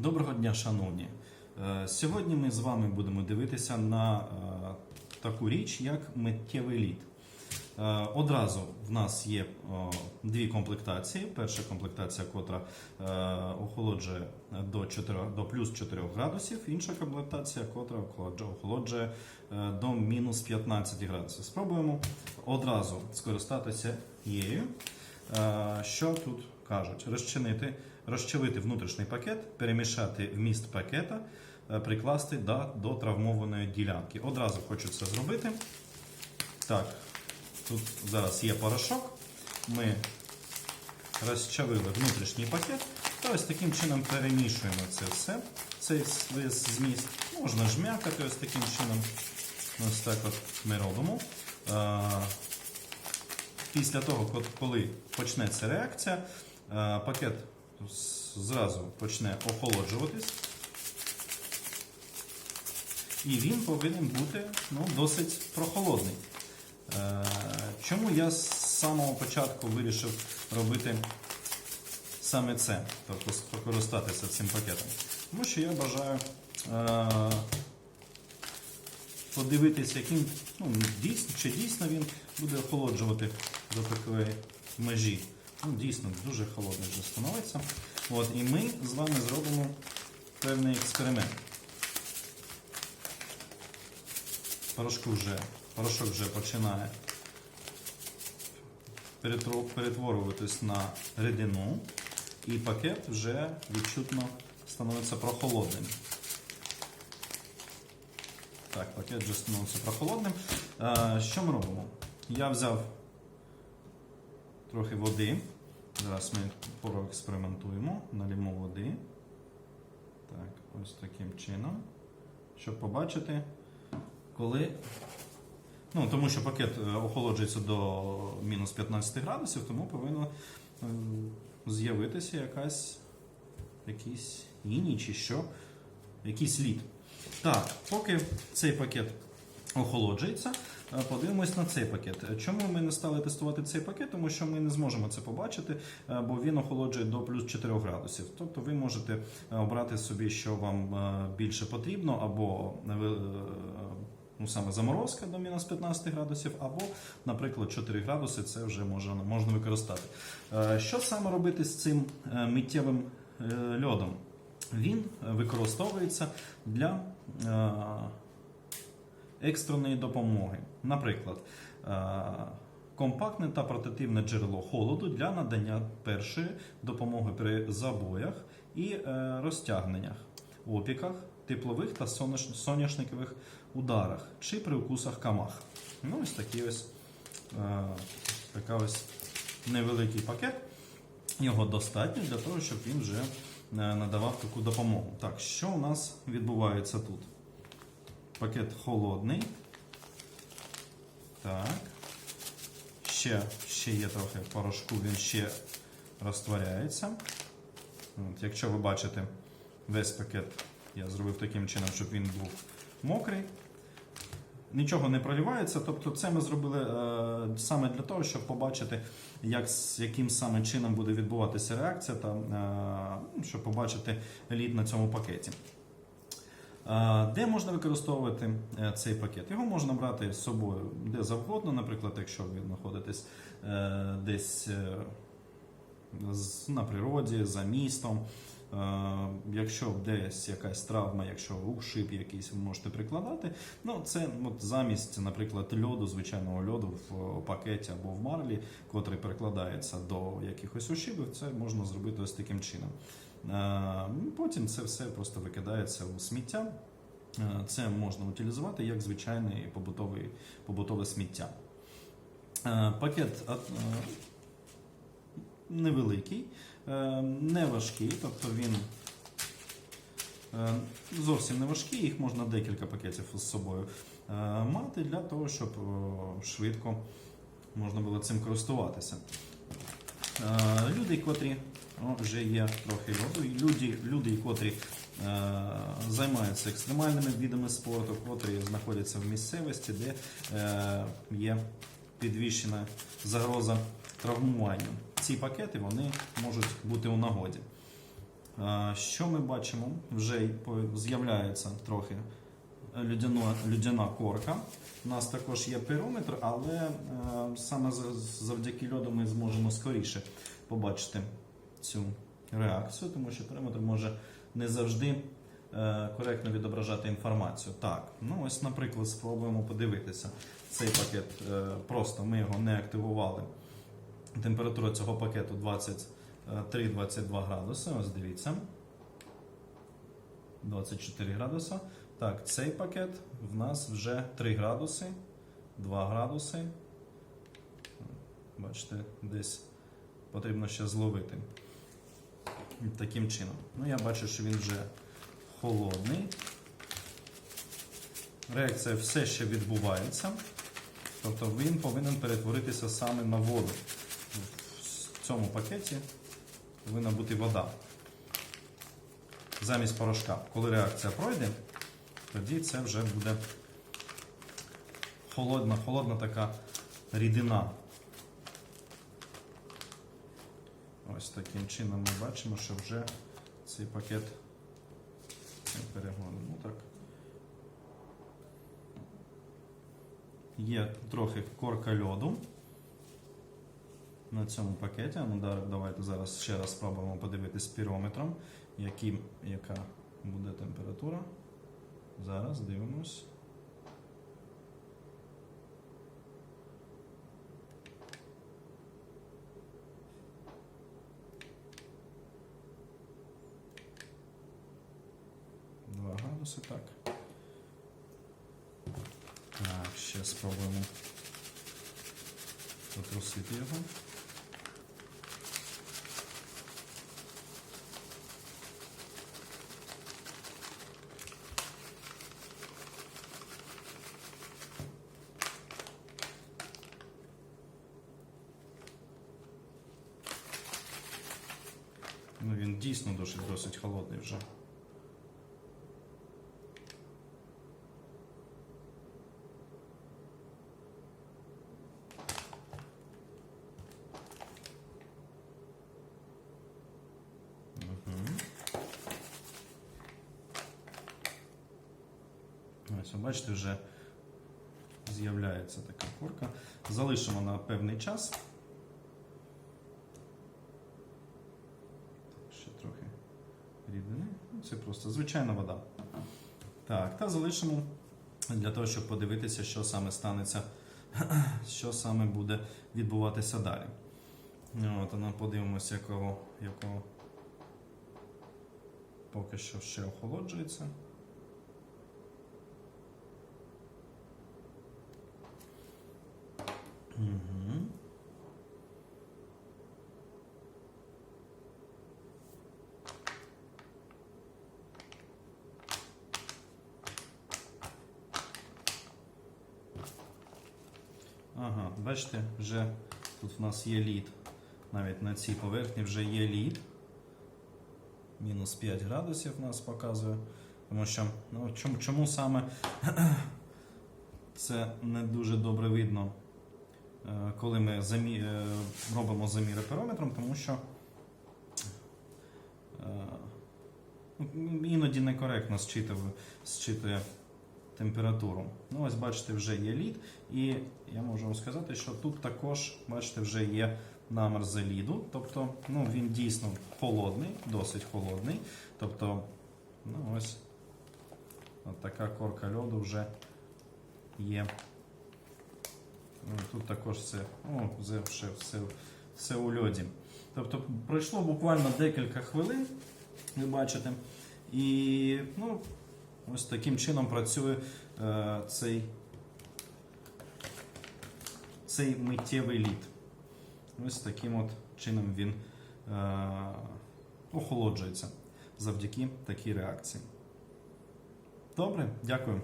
Доброго дня, шановні. Е, Сьогодні ми з вами будемо дивитися на е, таку річ, як миттєвий лід. Е, Одразу в нас є дві комплектації. Перша комплектація, котра охолоджує до, 4, до плюс 4 градусів, інша комплектація, котра охолоджує- до мінус 15 градусів. Спробуємо одразу скористатися її. Що тут кажуть? Розчинити, розчавити внутрішній пакет, перемішати вміст пакета, е, прикласти до, до травмованої ділянки. Одразу хочу це зробити. Так, тут зараз є порошок. Ми розчавили внутрішній пакет. Та ось таким чином перемішуємо це все. Цей весь зміст. Можна жмякати ось таким чином. Ось так от ми робимо. Е, Після того, коли почнеться реакція, е, пакет зразу почне охолоджуватись. І він повинен бути ну, досить прохолодний. Е, Чому я з самого початку вирішив робити саме це, тобто скористатися цим пакетом? Тому що я бажаю е, подивитися, яким ну, дійсно, чи дійсно він буде охолоджувати до такої межі. Ну, дійсно, дуже холодний вже становиться. От, і ми з вами зробимо певний експеримент. Порошку вже, порошок вже починає перетворюватись на рідину, і пакет вже відчутно становиться прохолодним. Так, пакет вже становиться прохолодним. Е, Що ми робимо? Я взяв трохи води. Зараз ми проекспериментуємо, налімо води. Так, ось таким чином. Щоб побачити, коли. Ну, тому що пакет е, охолоджується до мінус 15 градусів, тому повинно е, з'явитися якась якийсь іній чи що, якийсь лід. Так, поки цей пакет охолоджується, подивимось на цей пакет. Чому ми не стали тестувати цей пакет? Тому що ми не зможемо це побачити, бо він охолоджує до плюс 4 градусів. Тобто ви можете обрати собі, що вам більше потрібно, або ну, саме заморозка до мінус 15 градусів, або, наприклад, 4 градуси це вже можна, можна використати. Що саме робити з цим е, миттєвим е, льодом? Він е, використовується для екстреної допомоги. Наприклад, е, компактне та портативне джерело холоду для надання першої допомоги при забоях і е, розтягненнях, опіках, теплових та соняшникових ударах чи при укусах камах. Ну, ось такий ось е, така ось невеликий пакет. Його достатньо для того, щоб він вже надавав таку допомогу. Так, що у нас відбувається тут? Пакет холодний. Так. Ще, ще є трохи порошку, він ще розтворяється. От, якщо ви бачите, весь пакет я зробив таким чином, щоб він був мокрий. Нічого не проливається, тобто це ми зробили е, саме для того, щоб побачити, як, яким саме чином буде відбуватися реакція, та, е, ну, щоб побачити лід на цьому пакеті. Де можна використовувати е, цей пакет? Його можна брати з собою де завгодно, наприклад, якщо ви знаходитесь е, десь е, на природі, за містом. Е, Якщо десь якась травма, якщо ушиб якийсь ви можете прикладати, ну це от замість, наприклад, льоду, звичайного льоду в пакеті або в марлі, котрий перекладається до якихось ушибів, це можна зробити ось таким чином. Е, Потім це все просто викидається у сміття. Е, Це можна утилізувати як звичайний побутовий, побутове сміття. Е, Пакет е, невеликий, е, не важкий, тобто він е, зовсім не важкий, їх можна декілька пакетів з собою е, мати для того, щоб е, швидко можна було цим користуватися. Е, Люди, котрі о, вже є трохи льоду, люди, люди, котрі е, займаються екстремальними видами спорту, котрі знаходяться в місцевості, де е, є підвищена загроза травмування. Ці пакети вони можуть бути у нагоді. Що ми бачимо? Вже з'являється трохи людяна, корка. У нас також є пирометр, але е, саме завдяки льоду ми зможемо скоріше побачити цю реакцію, тому що пирометр може не завжди е, коректно відображати інформацію. Так, ну ось, наприклад, спробуємо подивитися. Цей пакет е, просто ми його не активували. Температура цього пакету 23-22 градуси. Ось дивіться. 24 градуса. Так, цей пакет в нас вже 3 градуси, 2 градуси. Бачите, десь потрібно ще зловити. Таким чином. Ну, я бачу, що він вже холодний. Реакція все ще відбувається. Тобто він повинен перетворитися саме на воду. Цьому пакеті повинна бути вода. Замість порошка. Коли реакція пройде, тоді це вже буде холодна, холодна така рідина. Ось таким чином ми бачимо, що вже цей пакет перегону. Ну так. Є трохи корка льоду на цьому пакеті. Ну, давайте зараз ще раз спробуємо подивитись пірометром, які, яка буде температура. Зараз дивимось. Два градуси, так. Так, ще спробуємо потрусити його. Ну, він дійсно досить, досить холодний вже. Ось, бачите, вже з'являється така корка. Залишимо на певний час. Ще трохи Ну, Це просто звичайна вода. Так, та залишимо для того, щоб подивитися, що саме станеться, що саме буде відбуватися далі. Ну, От, а подивимося, якого, якого поки що ще охолоджується. Ага, бачите, вже тут в нас є лід. Навіть на цій поверхні вже є лід. Мінус 5 градусів нас показує. Тому що, ну, чому, чому саме це не дуже добре видно, е, коли ми замі... е, робимо заміри периметром, тому що е, ну, іноді некоректно зчитує температуру. Ну, ось бачите, вже є лід, і я можу вам сказати, що тут також, бачите, вже є намерзи ліду. Тобто, ну, він дійсно холодний, досить холодний. Тобто, ну ось от така корка льоду вже є. Ну, Тут також о, вже все, все, все у льоді. Тобто пройшло буквально декілька хвилин, ви бачите, і ну, ось таким чином працює е, цей, цей миттєвий лід. Ось таким от чином він е, охолоджується завдяки такій реакції. Добре, дякую.